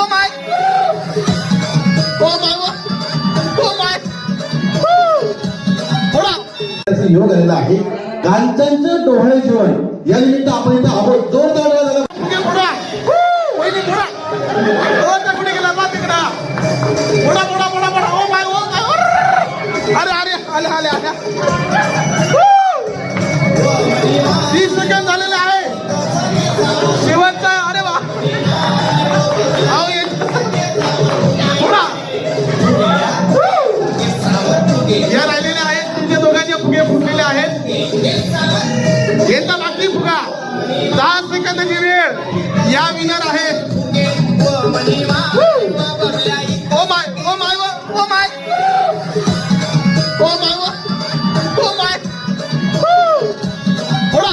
Oh my! Oh my! Oh my! थोडा योग आलेला आहे. कांचनचं डोहळे जेवण या निमित्त आपण इथं आहोत. जोरदार झाला पुढा वहिनी पुढा. पुढा गेला. बा तिकडा. पुढा पुढा ओ माय ओ अरे अरे आले आले आले येता लागली फुगा. दहा सेकंदाची वेळ. या विनर आहे oh my oh my oh my oh my oh my थोडा